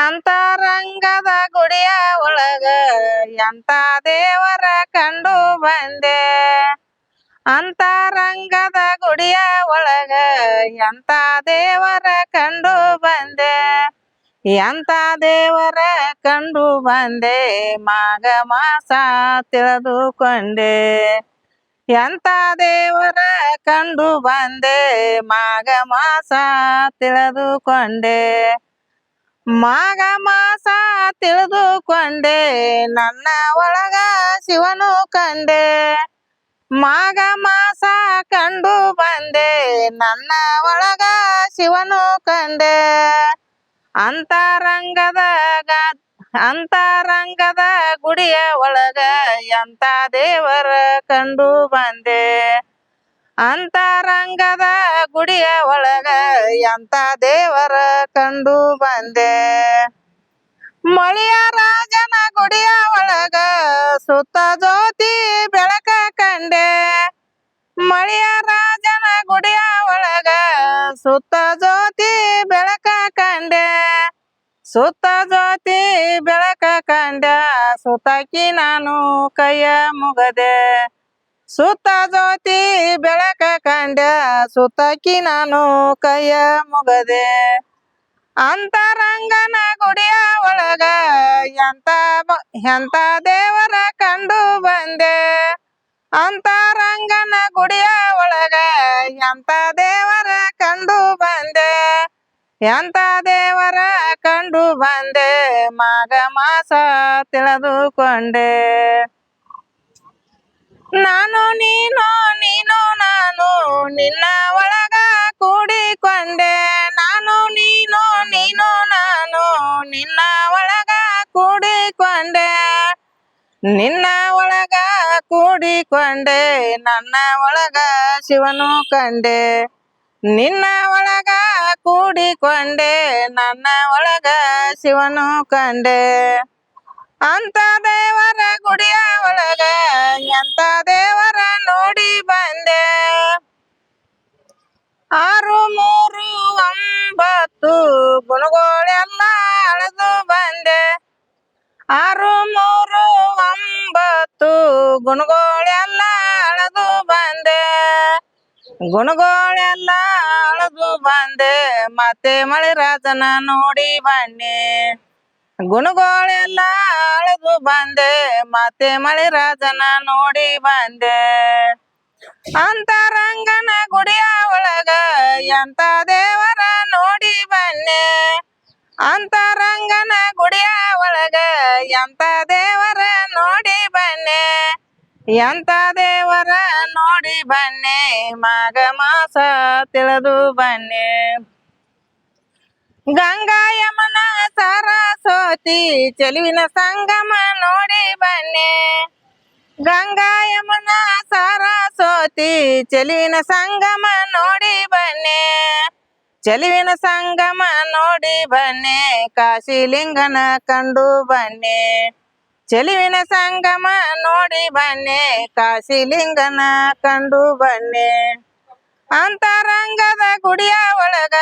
ಅಂತರಂಗದ ಗುಡಿಯ ಒಳಗ ಎಂತ ದೇವರ ಕಂಡು ಬಂದೆ ಅಂತರಂಗದ ಗುಡಿಯ ಒಳಗ ಎಂತ ದೇವರ ಕಂಡು ಬಂದೆ ಎಂತ ದೇವರ ಕಂಡು ಬಂದೆ ಮಾಘ ಮಾಸ ತಿಳಿದುಕೊಂಡೆ ಎಂತ ದೇವರ ಕಂಡು ಬಂದೆ ಮಾಘ ಮಾಸ ತಿಳಿದುಕೊಂಡೆ ಮಾಘ ಮಾಸ ತಿಳಿದುಕೊಂಡೆ, ನನ್ನ ಒಳಗ ಶಿವನು ಕಂಡೆ. ಮಾಘ ಮಾಸ ಕಂಡು ಬಂದೆ, ನನ್ನ ಒಳಗ ಶಿವನು ಕಂಡೆ. ಅಂತರಂಗದ ಅಂತರಂಗದ ಗುಡಿಯ ಒಳಗ ಎಂತ ದೇವರ ಕಂಡು ಬಂದೆ. ಅಂತರಂಗದ ಗುಡಿಯ ಒಳಗ ಎಂತ ದೇವರ ಕಂಡು ಬಂದೆ? ಮಳಿಯ ರಾಜನ ಗುಡಿಯ ಒಳಗ ಸುತ್ತ ಜ್ಯೋತಿ ಬೆಳಕ ಕಂಡೆ. ಮಳಿಯ ರಾಜನ ಗುಡಿಯ ಒಳಗ ಸುತ್ತ ಜ್ಯೋತಿ ಬೆಳಕ ಕಂಡೆ. ಸುತ್ತ ಜ್ಯೋತಿ ಬೆಳಕ ಕಂಡ. ಸುತ್ತಕಿ ನಾನು ಕೈಯ ಮುಗದೆ. ಸುತ್ತ ಜ್ಯೋತಿ ಬೆಳಕ ಕಂಡ ಸುತ್ತಕಿ ನಾನು ಕೈಯ ಮುಗದೆ ಅಂತರಂಗನ ಗುಡಿಯ ಒಳಗ ಎಂತ ಬ- ಎಂತ ದೇವರ ಕಂಡು ಬಂದೆ ಅಂತರಂಗನ ಗುಡಿಯ ಒಳಗ ಎಂತ ದೇವರ ಕಂಡು ಬಂದೆ ಎಂತ ದೇವರ ಕಂಡು ಬಂದೆ ಮಾಘ ಮಾಸ ತಿಳಿದುಕೊಂಡೆ ನಾನು, ನೀನು ನೀನು, ನಾನು, ನಿನ್ನ ಒಳಗ ಕೂಡಿಕೊಂಡೆ. ನಾನು, ನೀನು ನೀನು, ನಾನು, ನಿನ್ನ ಒಳಗ ಕೂಡಿಕೊಂಡೆ. ನಿನ್ನ ಒಳಗ ಕೂಡಿಕೊಂಡೆ, ನನ್ನ ಒಳಗ ಶಿವನು ಕಂಡೆ. ನಿನ್ನ ಒಳಗ ಕೂಡಿಕೊಂಡೆ, ನನ್ನ ಒಳಗ ಶಿವನು ಕಂಡೆ. ಅಂತ ದೇವರ ಗುಡಿಯ ಒಳಗ, ಎಂತ ದೇವರ ನೋಡಿ ಬಂದೆ. ಆರು, ಮೂರು, ಒಂಬತ್ತು ಗುಣಗಳೆಲ್ಲ ಅಳೆದು ಬಂದೆ. ಆರು, ಮೂರು, ಒಂಬತ್ತು ಗುಣಗಳೆಲ್ಲ ಅಳೆದು ಬಂದೆ. ಗುಣಗಳೆಲ್ಲ ಅಳೆದು ಬಂದೆ. ಮತ್ತೆ ಮಳಿರಾಜನ ನೋಡಿ ಬನ್ನಿ. ಗುಣಗಳೆಲ್ಲ ಅಳೆದು ಬಂದೆ, ಮತ್ತೆ ಮಳಿರಾಜನ ನೋಡಿ ಬಂದೆ. ಅಂತರಂಗನ ಗುಡಿಯ ಒಳಗ ಎಂತ ದೇವರ ನೋಡಿ ಬನ್ನೆ ಅಂತರಂಗನ ಗುಡಿಯ ಒಳಗ ಎಂತ ದೇವರ ನೋಡಿ ಬನ್ನೆ ಎಂತ ದೇವರ ನೋಡಿ ಬನ್ನೆ ಮಾಘ ಮಾಸ ತಿಳಿದು ಬನ್ನಿ ಗಂಗಾ ಯಮನ ಸರಸ್ವತಿ ಚೆಲುವಿನ ಸಂಗಮ ನೋಡಿ ಬನ್ನಿ ಗಂಗಾ ಯಮನ ಸರಸ್ವತಿ ಚೆಲುವಿನ ಸಂಗಮ ನೋಡಿ ಬನ್ನಿ ಚೆಲುವಿನ ಸಂಗಮ ನೋಡಿ ಬನ್ನಿ ಕಾಶಿಲಿಂಗನ ಕಂಡು ಬನ್ನಿ ಚೆಲುವಿನ ಸಂಗಮ ನೋಡಿ ಬನ್ನಿ ಕಾಶಿಲಿಂಗನ ಕಂಡು ಬನ್ನಿ ಅಂತರಂಗದ ಗುಡಿಯ ಒಳಗ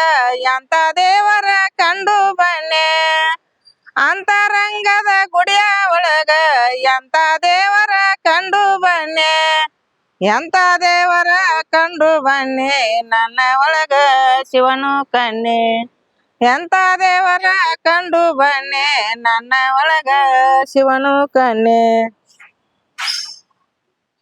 ಎಂತ ದೇವರ ಕಂಡು ಬನ್ನಿ ಅಂತರಂಗದ ಗುಡಿಯ ಒಳಗ ಎಂತ ದೇವರ ಕಂಡು ಬನ್ನಿ ಎಂತ ದೇವರ ಕಂಡು ಬನ್ನಿ ನನ್ನ ಒಳಗ ಶಿವನು ಕಣ್ಣಿ ಎಂತ ದೇವರ ಕಂಡು ಬನ್ನಿ ನನ್ನ ಒಳಗ ಶಿವನು ಕಣ್ಣಿ